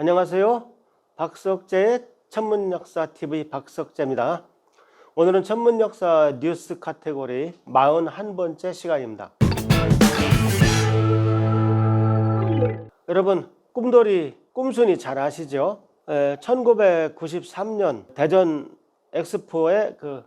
안녕하세요. 박석재의 천문역사 TV 박석재입니다. 오늘은 천문역사 뉴스 카테고리 41번째 시간입니다. 여러분, 꿈돌이 꿈순이 잘 아시죠? 1993년 대전 엑스포의 그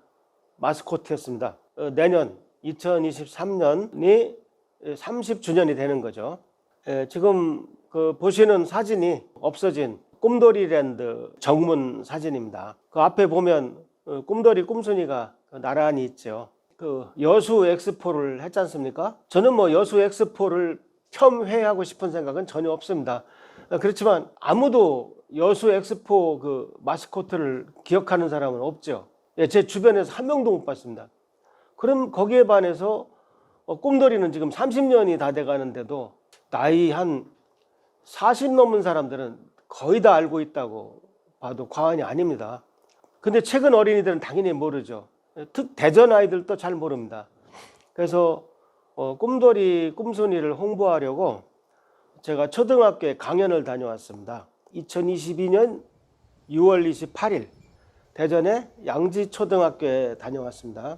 마스코트였습니다. 어, 내년 2023년이 30주년이 되는 거죠. 에, 지금 그 보시는 사진이 없어진 꿈돌이랜드 정문 사진입니다. 그 앞에 보면 어, 꿈돌이 꿈순이가 그 나란히 있죠. 그 여수 엑스포를 했지 않습니까? 저는 뭐 여수 엑스포를 폄훼하고 싶은 생각은 전혀 없습니다. 어, 그렇지만 아무도 여수 엑스포 그 마스코트를 기억하는 사람은 없죠. 예, 제 주변에서 한 명도 못 봤습니다. 그럼 거기에 반해서 어, 꿈돌이는 지금 30년이 다 돼 가는데도 나이 한 40 넘은 사람들은 거의 다 알고 있다고 봐도 과언이 아닙니다. 근데 최근 어린이들은 당연히 모르죠. 특 대전 아이들도 잘 모릅니다. 그래서 어, 꿈돌이 꿈순이를 홍보하려고 제가 초등학교에 강연을 다녀왔습니다. 2022년 6월 28일 대전의 양지초등학교에 다녀왔습니다.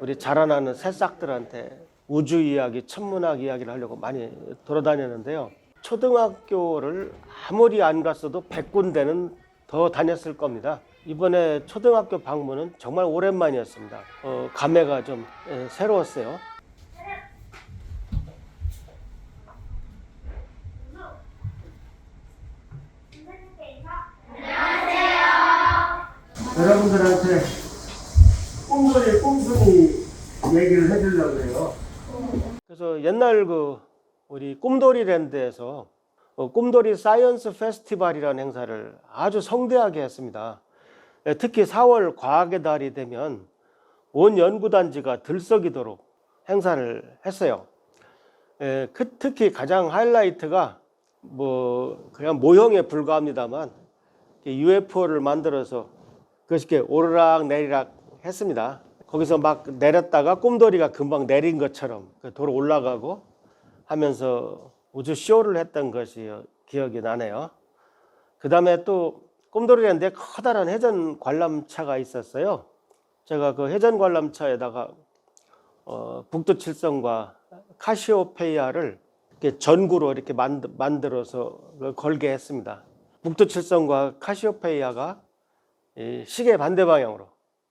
우리 자라나는 새싹들한테 우주 이야기, 천문학 이야기를 하려고 많이 돌아다녔는데요. 초등학교를 아무리 안 갔어도 100군데는 더 다녔을 겁니다. 이번에 초등학교 방문은 정말 오랜만이었습니다. 어, 감회가 좀 에, 새로웠어요. 여러분들한테 꿈돌이 꿈순이 얘기를 해주려고 해요. 그래서 옛날 그 우리 꿈돌이 랜드에서 어, 꿈돌이 사이언스 페스티벌이라는 행사를 아주 성대하게 했습니다. 예, 특히 4월 과학의 달이 되면 온 연구단지가 들썩이도록 행사를 했어요. 예, 그- 특히 가장 하이라이트가 뭐 그냥 모형에 불과합니다만 UFO를 만들어서 그것이 이렇게 오르락 내리락 했습니다. 거기서 막 내렸다가 꿈돌이가 금방 내린 것처럼 그 도로 올라가고 하면서 우주 쇼를 했던 것이 기억이 나네요. 그 다음에 또 꿈돌이랜드에 커다란 해전 관람차가 있었어요. 제가 그 해전 관람차에다가 어, 북두 칠성과 카시오페이아를 이렇게 전구로 이렇게 만드, 만들어서 그걸 걸게 했습니다. 북두 칠성과 카시오페이아가 이 시계 반대 방향으로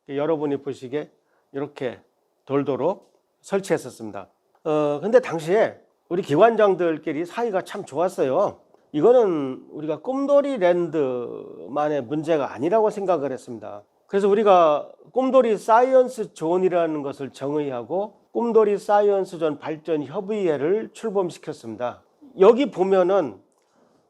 여러분이 보시기에 이렇게 돌도록 설치했었습니다. 어, 근데 당시에 우리 기관장들끼리 사이가 참 좋았어요. 이거는 우리가 꿈돌이 랜드만의 문제가 아니라고 생각을 했습니다. 그래서 우리가 꿈돌이 사이언스 존이라는 것을 정의하고 꿈돌이 사이언스 존 발전 협의회를 출범시켰습니다. 여기 보면은 어,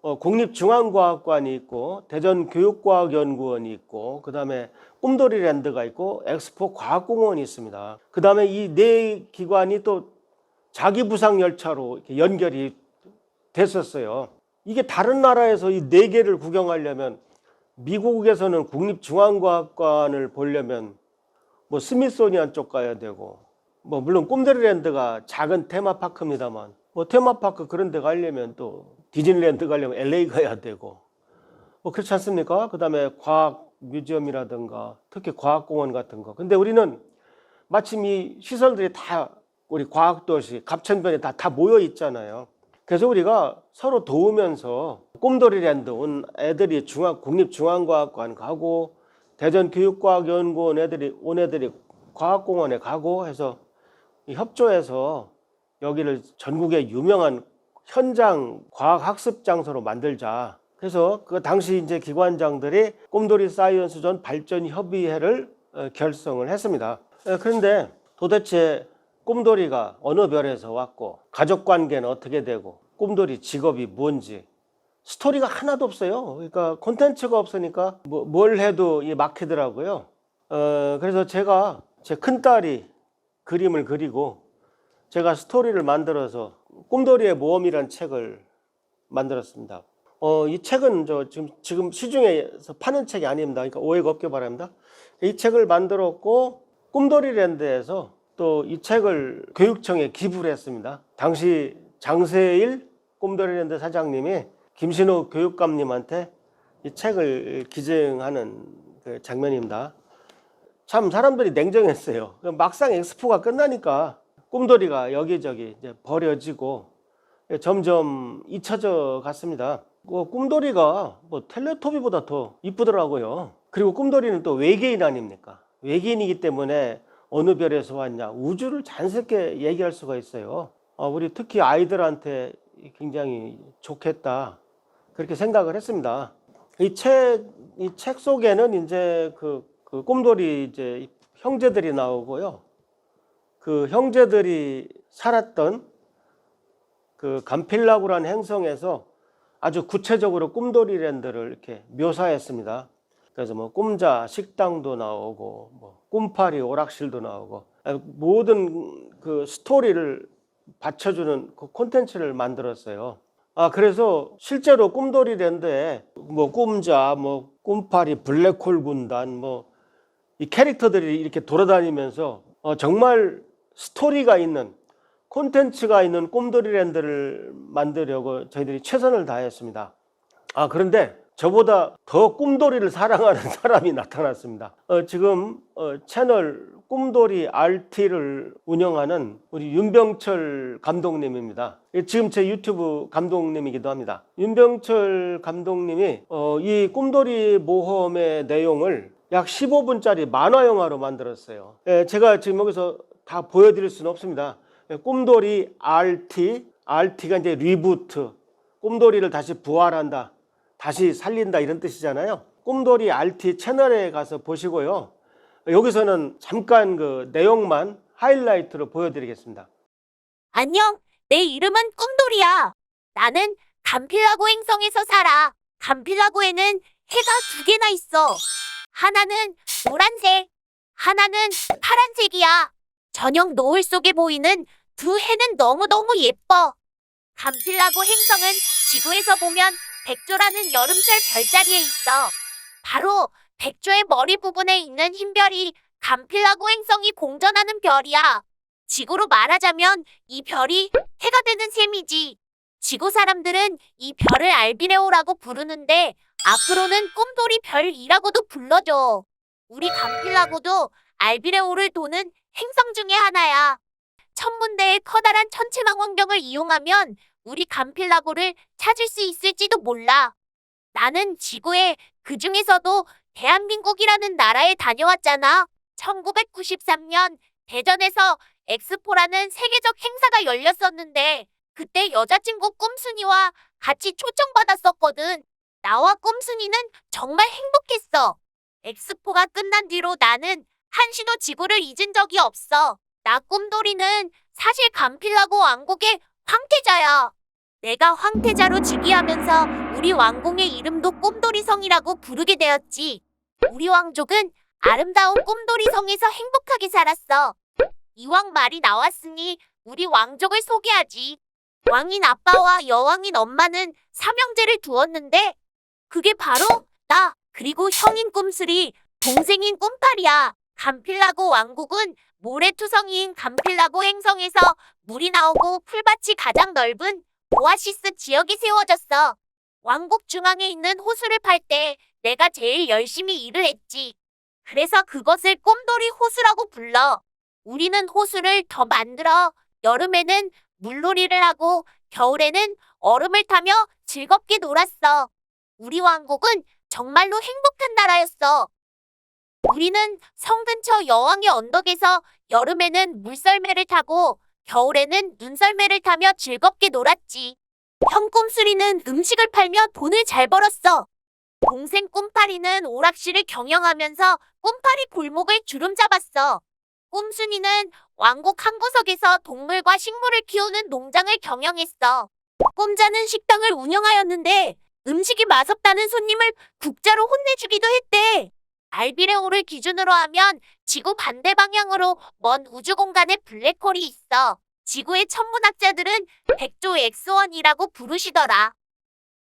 국립중앙과학관이 있고 대전교육과학연구원이 있고 그 다음에 꿈돌이랜드가 있고 엑스포 과학공원이 있습니다. 그 다음에 이 네 기관이 또 자기 부상 열차로 이렇게 연결이 됐었어요. 이게 다른 나라에서 이 네 개를 구경하려면 미국에서는 국립중앙과학관을 보려면 뭐 스미소니안 쪽 가야 되고 뭐 물론 꿈돌이랜드가 작은 테마파크입니다만 뭐 테마파크 그런 데 가려면 또 디즈니랜드 가려면 LA 가야 되고 뭐 그렇지 않습니까? 그 다음에 과학 뮤지엄이라든가 특히 과학공원 같은 거. 근데 우리는 마침 이 시설들이 다 우리 과학도시 갑천변에 다, 다 모여 있잖아요. 그래서 우리가 서로 도우면서 꿈돌이랜드 온 애들이 중앙 국립중앙과학관 가고 대전교육과학연구원 애들이 온 애들이 과학공원에 가고 해서 이 협조해서 여기를 전국의 유명한 현장 과학 학습 장소로 만들자. 그래서 그 당시 이제 기관장들이 꿈돌이 사이언스 존 발전 협의회를 어, 결성을 했습니다. 에, 그런데 도대체 꿈돌이가 어느 별에서 왔고 가족 관계는 어떻게 되고 꿈돌이 직업이 뭔지 스토리가 하나도 없어요. 그러니까 콘텐츠가 없으니까 뭐, 뭘 해도 이 막히더라고요. 어, 그래서 제가 제 큰딸이 그림을 그리고 제가 스토리를 만들어서 꿈돌이의 모험이라는 책을 만들었습니다. 어, 이 책은 저 지금 지금 시중에서 파는 책이 아닙니다. 그러니까 오해가 없게 바랍니다. 이 책을 만들었고 꿈돌이랜드에서 또 이 책을 교육청에 기부를 했습니다. 당시 장세일 꿈돌이랜드 사장님이 김신호 교육감님한테 이 책을 기증하는 그 장면입니다. 참 사람들이 냉정했어요. 막상 엑스포가 끝나니까 꿈돌이가 여기저기 이제 버려지고 점점 잊혀져 갔습니다. 그 꿈돌이가 뭐 텔레토비보다 더 이쁘더라고요. 그리고 꿈돌이는 또 외계인 아닙니까? 외계인이기 때문에 어느 별에서 왔냐 우주를 자연스럽게 얘기할 수가 있어요. 아, 우리 특히 아이들한테 굉장히 좋겠다 그렇게 생각을 했습니다. 이 책 이 책 속에는 이제 그, 그 꿈돌이 이제 형제들이 나오고요. 그 형제들이 살았던 그 감필라구라는 행성에서 아주 구체적으로 꿈돌이랜드를 이렇게 묘사했습니다. 그래서 뭐 꿈자 식당도 나오고 뭐 꿈파리 오락실도 나오고 아, 모든 그 스토리를 받쳐주는 그 콘텐츠를 만들었어요. 아 그래서 실제로 꿈돌이랜드에 뭐 꿈자, 뭐 꿈파리, 블랙홀 군단 뭐 이 캐릭터들이 이렇게 돌아다니면서 어, 정말 스토리가 있는 콘텐츠가 있는 꿈돌이랜드를 만들려고 저희들이 최선을 다했습니다. 아 그런데 저보다 더 꿈돌이를 사랑하는 사람이 나타났습니다. 어, 지금 어, 채널 꿈돌이 RT를 운영하는 우리 윤병철 감독님입니다. 예, 지금 제 유튜브 감독님이기도 합니다. 윤병철 감독님이 어, 이 꿈돌이 모험의 내용을 약 15분짜리 만화 영화로 만들었어요. 예, 제가 지금 여기서 다 보여드릴 수는 없습니다. 예, 꿈돌이 RT, RT가 이제 리부트, 꿈돌이를 다시 부활한다, 다시 살린다 이런 뜻이잖아요. 꿈돌이 RT 채널에 가서 보시고요. 여기서는 잠깐 그 내용만 하이라이트로 보여드리겠습니다. 안녕, 내 이름은 꿈돌이야. 나는 감필라고 행성에서 살아. 감필라고에는 해가 두 개나 있어. 하나는 노란색, 하나는 파란색이야. 저녁 노을 속에 보이는 두 해는 너무너무 예뻐. 감필라고 행성은 지구에서 보면 백조라는 여름철 별자리에 있어. 바로 백조의 머리 부분에 있는 흰 별이 감필라고 행성이 공전하는 별이야. 지구로 말하자면 이 별이 해가 되는 셈이지. 지구 사람들은 이 별을 알비레오라고 부르는데 앞으로는 꿈돌이 별이라고도 불러줘. 우리 감필라고도 알비레오를 도는 행성 중에 하나야. 천문대의 커다란 천체망 환경을 이용하면 우리 감필라고를 찾을 수 있을지도 몰라. 나는 지구에 그 중에서도 대한민국이라는 나라에 다녀왔잖아. 1993년 대전에서 엑스포라는 세계적 행사가 열렸었는데 그때 여자친구 꼼순이와 같이 초청받았었거든. 나와 꼼순이는 정말 행복했어. 엑스포가 끝난 뒤로 나는 한시도 지구를 잊은 적이 없어. 나 꿈돌이는 사실 감필라고 왕국의 황태자야. 내가 황태자로 즉위하면서 우리 왕궁의 이름도 꿈돌이성이라고 부르게 되었지. 우리 왕족은 아름다운 꿈돌이성에서 행복하게 살았어. 이왕 말이 나왔으니 우리 왕족을 소개하지. 왕인 아빠와 여왕인 엄마는 삼형제를 두었는데 그게 바로 나 그리고 형인 꿈슬이 동생인 꿈팔이야. 감필라고 왕국은 모래투성이인 감필라고 행성에서 물이 나오고 풀밭이 가장 넓은 오아시스 지역이 세워졌어. 왕국 중앙에 있는 호수를 팔 때 내가 제일 열심히 일을 했지. 그래서 그것을 꼼돌이 호수라고 불러. 우리는 호수를 더 만들어 여름에는 물놀이를 하고 겨울에는 얼음을 타며 즐겁게 놀았어. 우리 왕국은 정말로 행복한 나라였어. 우리는 성 근처 여왕의 언덕에서 여름에는 물썰매를 타고 겨울에는 눈썰매를 타며 즐겁게 놀았지. 형 꿈수리는 음식을 팔며 돈을 잘 벌었어. 동생 꿈파리는 오락실을 경영하면서 꿈파리 골목을 주름 잡았어. 꿈순이는 왕국 한 구석에서 동물과 식물을 키우는 농장을 경영했어. 꼼자는 식당을 운영하였는데 음식이 맛없다는 손님을 국자로 혼내주기도 했대. 알비레오를 기준으로 하면 지구 반대 방향으로 먼 우주 공간에 블랙홀이 있어. 지구의 천문학자들은 백조 X1이라고 부르시더라.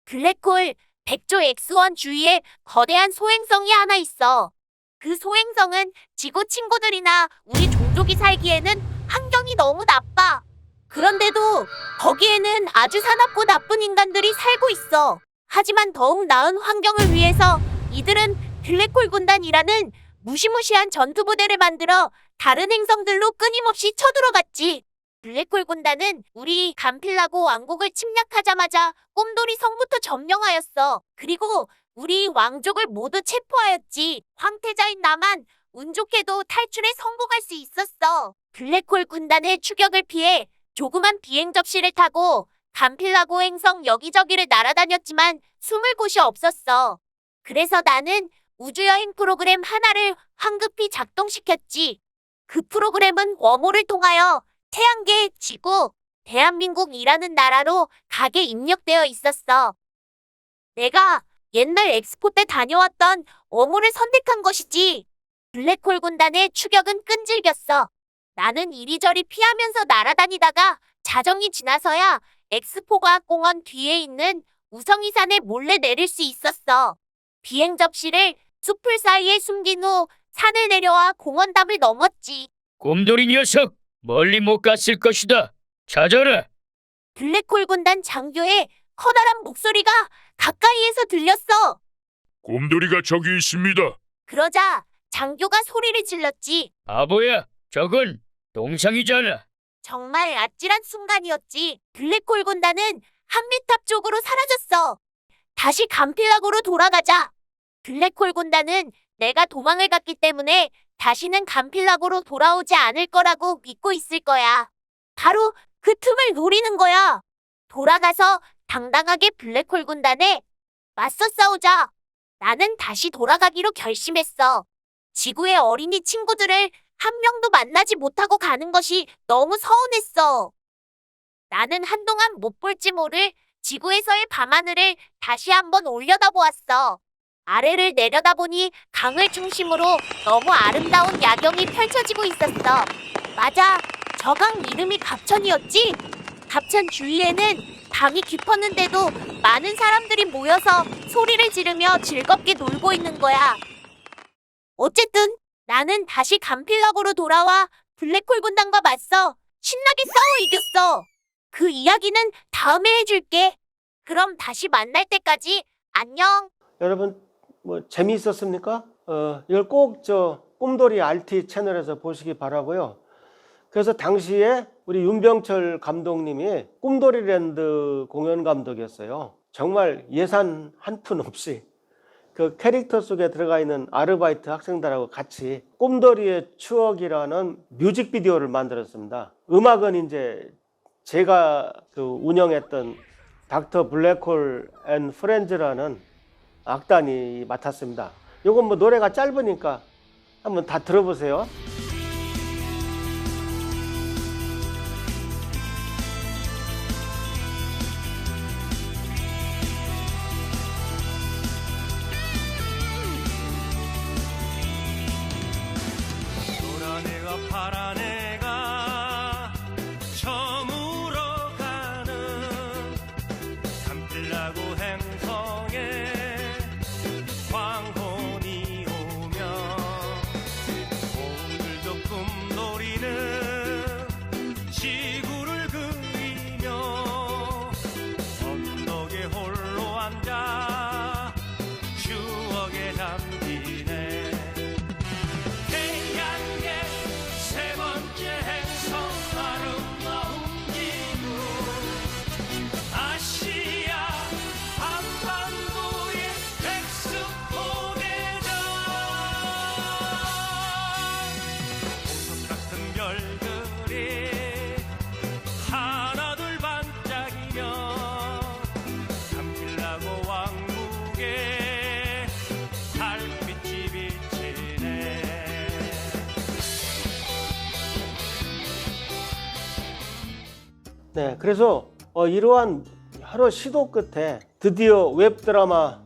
블랙홀, 백조 X1 주위에 거대한 소행성이 하나 있어. 그 소행성은 지구 친구들이나 우리 종족 민족이 살기에는 환경이 너무 나빠. 그런데도 거기에는 아주 사납고 나쁜 인간들이 살고 있어. 하지만 더욱 나은 환경을 위해서 이들은 블랙홀 군단이라는 무시무시한 전투부대를 만들어 다른 행성들로 끊임없이 쳐들어갔지. 블랙홀 군단은 우리 감필라고 왕국을 침략하자마자 꿈돌이 성부터 점령하였어. 그리고 우리 왕족을 모두 체포하였지. 황태자인 나만 운 좋게도 탈출에 성공할 수 있었어. 블랙홀 군단의 추격을 피해 조그만 비행 접시를 타고 감필라고 행성 여기저기를 날아다녔지만 숨을 곳이 없었어. 그래서 나는 우주여행 프로그램 하나를 황급히 작동시켰지. 그 프로그램은 웜홀을 통하여 태양계, 지구, 대한민국이라는 나라로 가게 입력되어 있었어. 내가 옛날 엑스포 때 다녀왔던 웜홀을 선택한 것이지. 블랙홀 군단의 추격은 끈질겼어. 나는 이리저리 피하면서 날아다니다가 자정이 지나서야 엑스포가 공원 뒤에 있는 우성이산에 몰래 내릴 수 있었어. 비행 접시를 숲풀 사이에 숨긴 후 산을 내려와 공원담을 넘었지. 곰돌이 녀석 멀리 못 갔을 것이다. 찾아라. 블랙홀 군단 장교의 커다란 목소리가 가까이에서 들렸어. 곰돌이가 저기 있습니다. 그러자 장교가 소리를 질렀지. 바보야. 저건 동상이잖아. 정말 아찔한 순간이었지. 블랙홀 군단은 한미탑 쪽으로 사라졌어. 다시 감필락으로 돌아가자. 블랙홀 군단은 내가 도망을 갔기 때문에 다시는 감필락으로 돌아오지 않을 거라고 믿고 있을 거야. 바로 그 틈을 노리는 거야. 돌아가서 당당하게 블랙홀 군단에 맞서 싸우자. 나는 다시 돌아가기로 결심했어. 지구의 어린이 친구들을 한 명도 만나지 못하고 가는 것이 너무 서운했어. 나는 한동안 못 볼지 모를 지구에서의 밤하늘을 다시 한번 올려다보았어. 아래를 내려다보니 강을 중심으로 너무 아름다운 야경이 펼쳐지고 있었어. 맞아. 저 강 이름이 갑천이었지? 갑천 주위에는 밤이 깊었는데도 많은 사람들이 모여서 소리를 지르며 즐겁게 놀고 있는 거야. 어쨌든 나는 다시 감필락으로 돌아와 블랙홀 군단과 맞서 신나게 싸워 이겼어. 그 이야기는 다음에 해줄게. 그럼 다시 만날 때까지 안녕. 여러분 뭐 재미있었습니까? 어, 이걸 꼭 저 꿈돌이 RT 채널에서 보시기 바라고요. 그래서 당시에 우리 윤병철 감독님이 꿈돌이랜드 공연 감독이었어요. 정말 예산 한 푼 없이 그 캐릭터 속에 들어가 있는 아르바이트 학생들하고 같이 꿈돌이의 추억이라는 뮤직비디오를 만들었습니다. 음악은 이제 제가 그 운영했던 닥터 블랙홀 앤 프렌즈라는 악단이 맡았습니다. 요건 뭐 노래가 짧으니까 한번 다 들어보세요. 네, 그래서 어, 이러한 여러 시도 끝에 드디어 웹드라마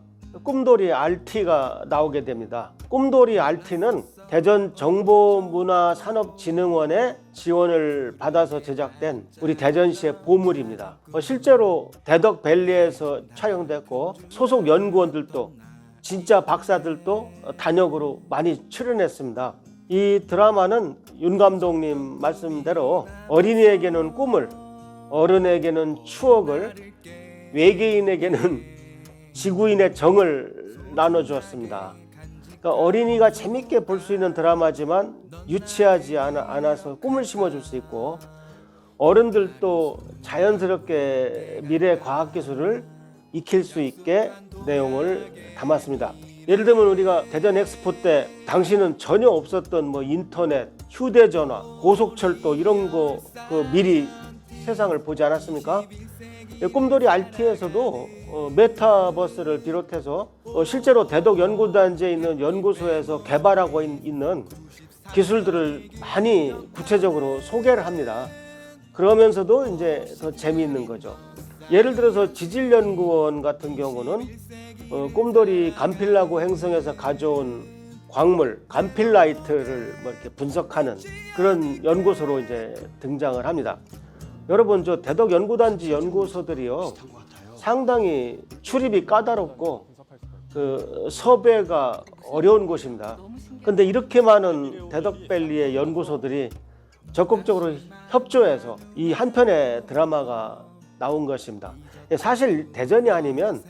꿈돌이 RT가 나오게 됩니다. 꿈돌이 RT는 대전 정보문화산업진흥원의 지원을 받아서 제작된 우리 대전시의 보물입니다. 어, 실제로 대덕밸리에서 촬영됐고 소속 연구원들도 진짜 박사들도 단역으로 많이 출연했습니다. 이 드라마는 윤 감독님 말씀대로 어린이에게는 꿈을, 어른에게는 추억을, 외계인에게는 지구인의 정을 나눠주었습니다. 그러니까 어린이가 재밌게 볼 수 있는 드라마지만 유치하지 않아, 않아서 꿈을 심어줄 수 있고 어른들도 자연스럽게 미래 과학기술을 익힐 수 있게 내용을 담았습니다. 예를 들면 우리가 대전 엑스포 때 당시는 전혀 없었던 뭐 인터넷, 휴대전화, 고속철도 이런 거 그 미리 세상을 보지 않았습니까? 예, 꿈돌이 RT에서도 어, 메타버스를 비롯해서 어, 실제로 대덕 연구단지에 있는 연구소에서 개발하고 있- 있는 기술들을 많이 구체적으로 소개를 합니다. 그러면서도 이제 더 재미있는 거죠. 예를 들어서 지질연구원 같은 경우는 어, 꿈돌이 감필라고 행성에서 가져온 광물 감필라이트를 뭐 이렇게 분석하는 그런 연구소로 이제 등장을 합니다. 여러분 저 대덕 연구단지 연구소들이요 상당히 출입이 까다롭고 그 섭외가 어려운 곳입니다. 근데 이렇게 많은 대덕밸리의 연구소들이 적극적으로 협조해서 이 한 편의 드라마가 나온 것입니다. 사실 대전이 아니면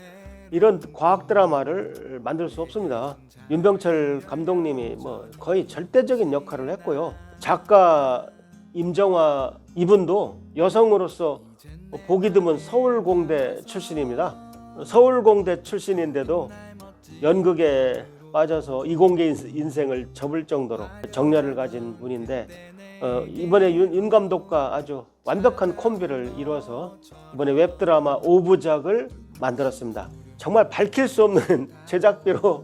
이런 과학 드라마를 만들 수 없습니다. 윤병철 감독님이 뭐 거의 절대적인 역할을 했고요. 작가 임정화 이분도 여성으로서 보기 드문 서울공대 출신입니다. 서울공대 출신인데도 연극에 빠져서 이공계 인- 인생을 접을 정도로 정열을 가진 분인데 어, 이번에 윤, 윤 감독과 아주 완벽한 콤비를 이루어서 이번에 웹드라마 오부작을 만들었습니다. 정말 밝힐 수 없는 제작비로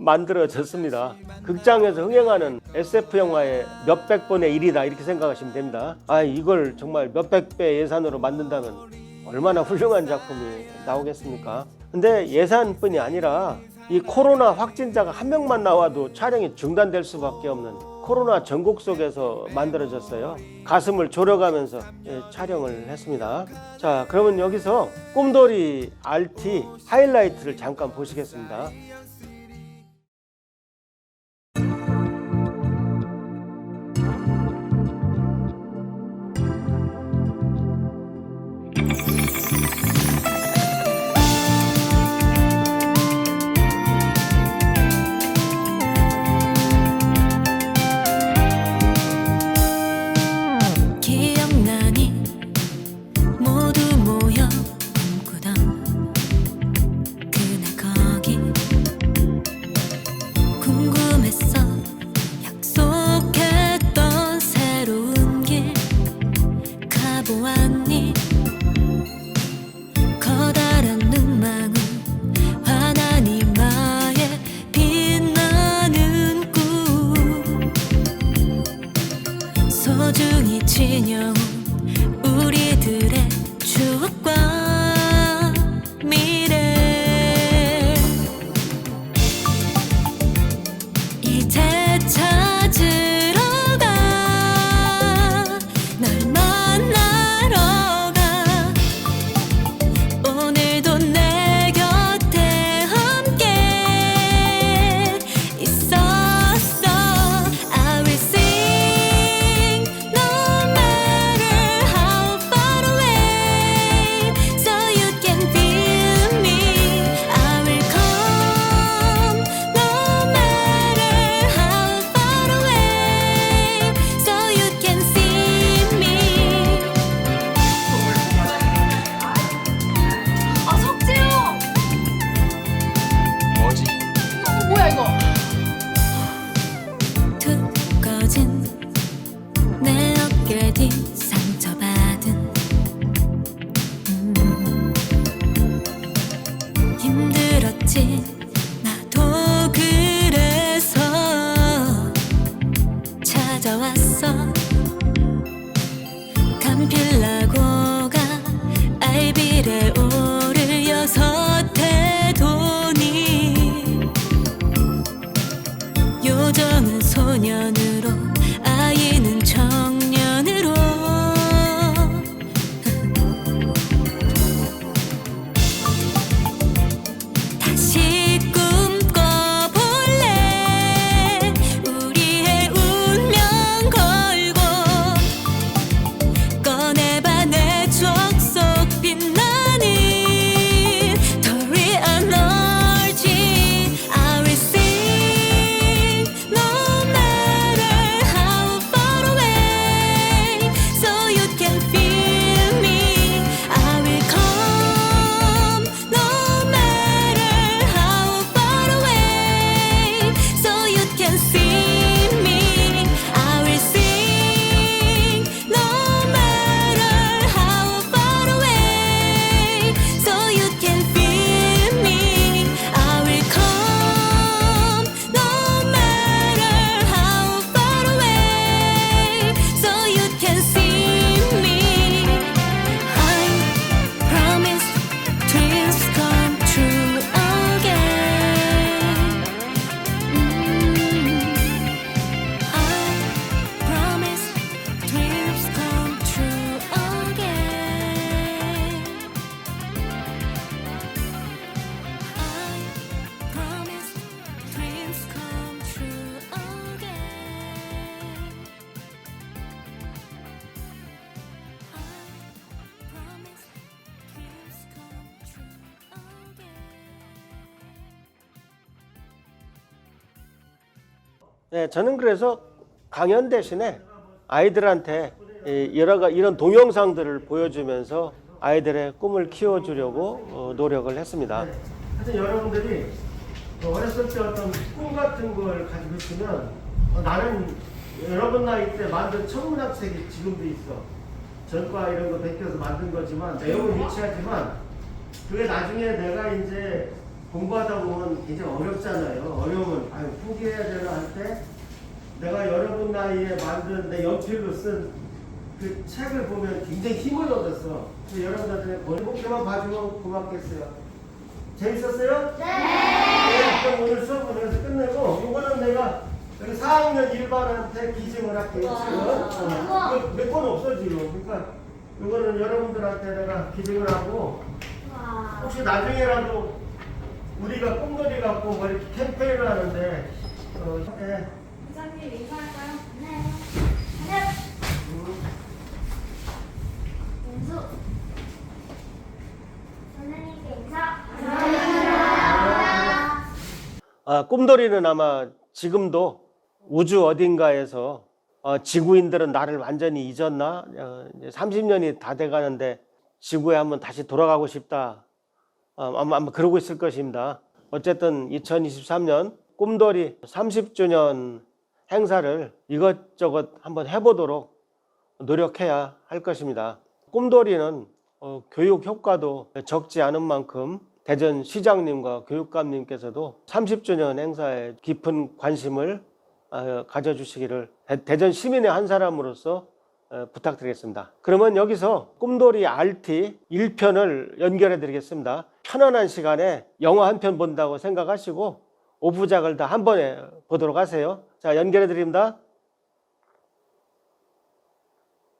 만들어졌습니다. 극장에서 흥행하는 SF 영화의 몇백 번의 일이다 이렇게 생각하시면 됩니다. 아 이걸 정말 몇백 배 예산으로 만든다면 얼마나 훌륭한 작품이 나오겠습니까? 근데 예산뿐이 아니라 이 코로나 확진자가 한 명만 나와도 촬영이 중단될 수밖에 없는 코로나 전국 속에서 만들어졌어요. 가슴을 졸여가면서 예, 촬영을 했습니다. 자, 그러면 여기서 꿈돌이 RT 하이라이트를 잠깐 보시겠습니다. 네, 저는 그래서 강연 대신에 아이들한테 이 여러 가 이런 동영상들을 보여주면서 아이들의 꿈을 키워주려고 어, 노력을 했습니다. 하여튼 여러분들이 어렸을 때 어떤 꿈 같은 걸 가지고 있으면 어, 나는 여러분 나이 때 만든 천문학책이 지금도 있어. 전과 이런 거 베껴서 만든 거지만 내용은 유치하지만 그게 나중에 내가 이제 공부하다 보면 굉장히 어렵잖아요. 어려우면 아유 포기해야 되나 할 때 내가 여러분 나이에 만든 내 연필로 쓴 그 책을 보면 굉장히 힘을 얻었어. 여러분들한테 본복기만 봐주면 고맙겠어요. 재밌었어요? 네. 그럼 오늘 수업은 여기서 끝내고 이거는 내가 여기 4학년 1반한테 기증을 할게요. 지금 어, 몇번 없어 지금. 그러니까 이거는 여러분들한테 내가 기증을 하고 혹시 나중에라도 우리가 꿈돌이 갖고 뭐 이렇게 캠페인을 하는데 어, 예. 부장님 인사할까요? 네. 음, 연수. 선생님께 인사. 아, 꿈돌이는 아마 지금도 우주 어딘가에서 어, 지구인들은 나를 완전히 잊었나? 어, 이제 30년이 다 돼가는데 지구에 한번 다시 돌아가고 싶다. 어, 아마, 아마 그러고 있을 것입니다. 어쨌든 2023년 꿈돌이 30주년 행사를 이것저것 한번 해보도록 노력해야 할 것입니다. 꿈돌이는 어, 교육 효과도 적지 않은 만큼 대전 시장님과 교육감님께서도 30주년 행사에 깊은 관심을 어, 가져주시기를 대- 대전 시민의 한 사람으로서 어, 부탁드리겠습니다. 그러면 여기서 꿈돌이 RT 1편을 연결해 드리겠습니다. 편안한 시간에 영화 한 편 본다고 생각하시고 오부작을 다 한 번에 보도록 하세요. 자, 연결해 드립니다.